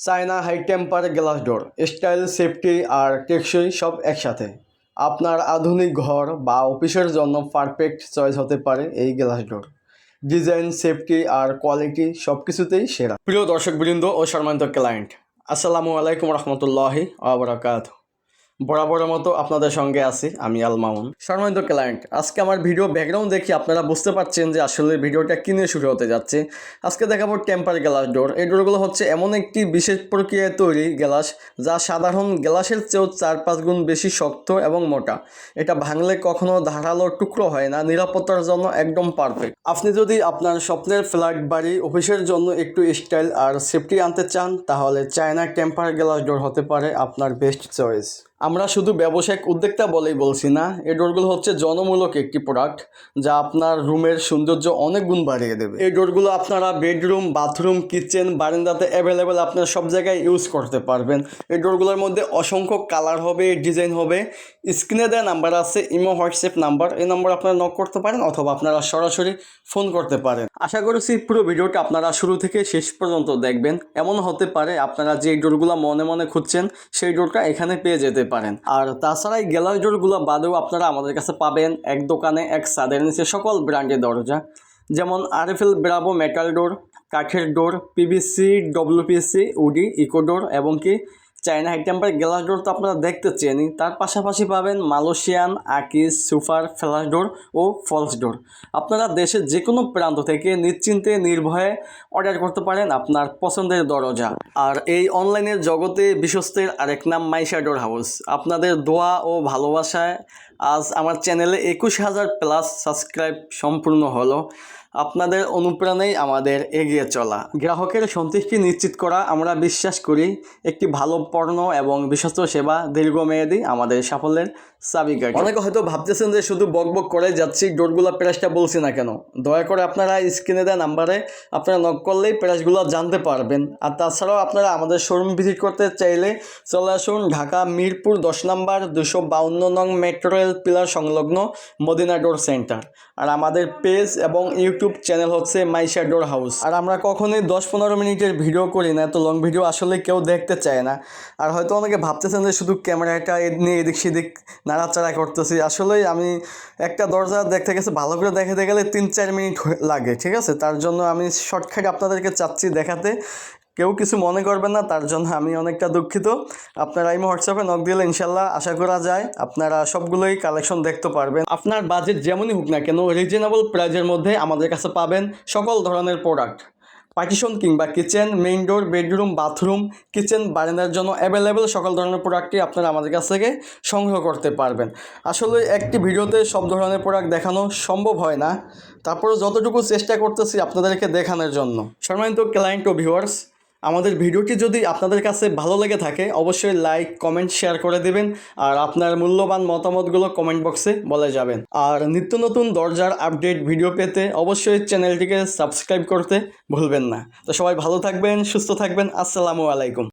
China high temper glass door, style, safety আর টেকসই সব একসাথে। আপনার আধুনিক ঘর বা অফিসের জন্য পারফেক্ট চয়েস হতে পারে এই গ্লাস ডোর। ডিজাইন, সেফটি আর কোয়ালিটি সব কিছুতেই সেরা। প্রিয় দর্শকবৃন্দ ও সম্মানিত ক্লায়েন্ট, আসসালামু আলাইকুম রহমতুল্লাহি আবরাকাত বরাবরের মতো আপনাদের সঙ্গে আছি, আমি আল মামুন। সম্মানিত ক্লায়েন্ট আজকে আমার ভিডিও ব্যাকগ্রাউন্ড দেখে আপনারা বুঝতে পারছেন যে আসলে ভিডিওটা কিনে শুরু হতে যাচ্ছে। আজকে দেখাবো টেম্পার গ্লাস ডোর এই ডোরগুলো হচ্ছে এমন একটি বিশেষ প্রক্রিয়ায় তৈরি গ্লাস যা সাধারণ গ্লাসের চেয়েও চার পাঁচ গুণ বেশি শক্ত এবং মোটা। এটা ভাঙলে কখনো ধারালো টুকরো হয় না, নিরাপত্তার জন্য একদম পারফেক্ট আপনি যদি আপনার স্বপ্নের ফ্ল্যাট বাড়ি, অফিসের জন্য একটু স্টাইল আর সেফটি আনতে চান, তাহলে চায়না টেম্পার গ্লাস ডোর হতে পারে আপনার বেস্ট চয়েস আমরা শুধু ব্যবসায়িক উদ্যোক্তা বলেই বলছি না, এই ডোরগুলো হচ্ছে জনমূলক একটি প্রোডাক্ট যা আপনার রুমের সৌন্দর্য অনেক গুণ বাড়িয়ে দেবে। এই ডোরগুলো আপনারা বেডরুম বাথরুম কিচেন বারান্দাতে অ্যাভেলেবেল আপনারা সব জায়গায় ইউজ করতে পারবেন। এই ডোরগুলোর মধ্যে অসংখ্য কালার হবে ডিজাইন হবে। স্ক্রিনে দেওয়া নাম্বার আছে, ইমো, হোয়াটসঅ্যাপ নাম্বার এই নাম্বার আপনারা নক করতে পারেন অথবা আপনারা সরাসরি ফোন করতে পারেন। আশা করছি পুরো ভিডিওটা আপনারা শুরু থেকে শেষ পর্যন্ত দেখবেন। এমন হতে পারে আপনারা যে ডোরগুলো মনে মনে খুঁজছেন, সেই ডোরটা এখানে পেয়ে যেতে পারেন। আর তাছাড়া এই গ্যালারি ডোরগুলো বাদেও আপনারা আমাদের কাছে পাবেন এক দোকানে এক সাদের নিচে সকল ব্র্যান্ডের দরজা। যেমন আরএফএল, ব্রাভো, মেটাল ডোর, কাঠের door, PVC, WPC, woody, eco door এবং কি চায়না হাই গ্লাস ডোর তো আপনারা দেখতে চেনি তার পাশাপাশি পাবেন মালয়েশিয়ান আকিস সুপার ফ্ল্যাশ ডোর ও ফলস ডোর আপনারা দেশের যে কোনো প্রান্ত থেকে নিশ্চিন্তে, নির্ভয়ে অর্ডার করতে পারেন আপনার পছন্দের দরজা। আর এই অনলাইনের জগতে বিশ্বস্তের আরেক নাম মাইশা ডোর হাউস আপনাদের দোয়া ও ভালোবাসায় আজ আমার চ্যানেলে একুশ হাজার প্লাস সাবস্ক্রাইব সম্পূর্ণ হলো। আপনাদের অনুপ্রেরণেই আমাদের এগিয়ে চলা। গ্রাহকের সন্তুষ্টি নিশ্চিত করা আমরা বিশ্বাস করি, একটি ভালো পণ্য এবং বিশ্বস্ত সেবা দীর্ঘমেয়াদী আমাদের সাফল্যের চাবিকাঠি। অনেকে হয়তো ভাবতেছেন যে শুধু বক বক করে যাচ্ছি, ডোরগুলো প্রাইসটা বলছি না কেন? দয়া করে আপনারা স্ক্রিনে দেওয়া নাম্বারে আপনারা নক করলেই প্রাইসগুলো জানতে পারবেন। আর তাছাড়াও আপনারা আমাদের শোরুম ভিজিট করতে চাইলে চলে আসুন ঢাকা মিরপুর দশ নম্বর দুশো বাউন্ন নং মেট্রো রেল পিলার সংলগ্ন মদিনা ডোর সেন্টার আর আমাদের পেজ এবং ইউটিউব চ্যানেল হচ্ছে মাইশা ডোর হাউস। আর আমরা কখনোই দশ পনেরো মিনিটের ভিডিও করি না, এত লং ভিডিও আসলে কেউ দেখতে চায় না। আর হয়তো অনেকে ভাবতেছেন যে শুধু ক্যামেরাটা নিয়ে এদিক সেদিক নাড়াচাড়া করতেছি। আসলেই আমি একটা দরজা দেখতে গেছে, ভালো করে দেখাতে গেলে তিন চার মিনিট লাগে, ঠিক আছে? তার জন্য আমি শর্টকাট আপনাদেরকে চাচ্ছি দেখাতে। কেউ কিছু মনে করবেন না, তার জন্য আমি অনেকটা দুঃখিত। আপনারা এই হোয়াটসঅ্যাপে নক দিলে ইনশাল্লাহ আশা করা যায় আপনারা সবগুলোই কালেকশন দেখতে পারবেন। আপনার বাজেট যেমনই হোক না কেন রিজনেবল প্রাইজের মধ্যে আমাদের কাছে পাবেন সকল ধরনের প্রোডাক্ট পার্টিশন কিংবা kitchen main door bedroom bathroom kitchen বারান্দার জন্য অ্যাভেলেবেল সকল ধরনের প্রোডাক্টই আপনারা আমাদের কাছ থেকে সংগ্রহ করতে পারবেন। আসলে একটি ভিডিওতে সব ধরনের প্রোডাক্ট দেখানো সম্ভব হয় না। তারপরে যতটুকু চেষ্টা করতেছি আপনাদেরকে দেখানোর জন্য। সম্মানিত ক্লায়েন্ট ও ভিউয়ার্স আমাদের ভিডিওটি যদি আপনাদের কাছে ভালো লেগে থাকে, অবশ্যই লাইক কমেন্ট শেয়ার করে দেবেন আর আপনার মূল্যবান মতামতগুলো কমেন্ট বক্সে বলে যাবেন। আর নিত্য নতুন দরজার আপডেট ভিডিও পেতে অবশ্যই চ্যানেলটিকে সাবস্ক্রাইব করতে ভুলবেন না। তো সবাই ভালো থাকবেন, সুস্থ থাকবেন, আসসালামু আলাইকুম।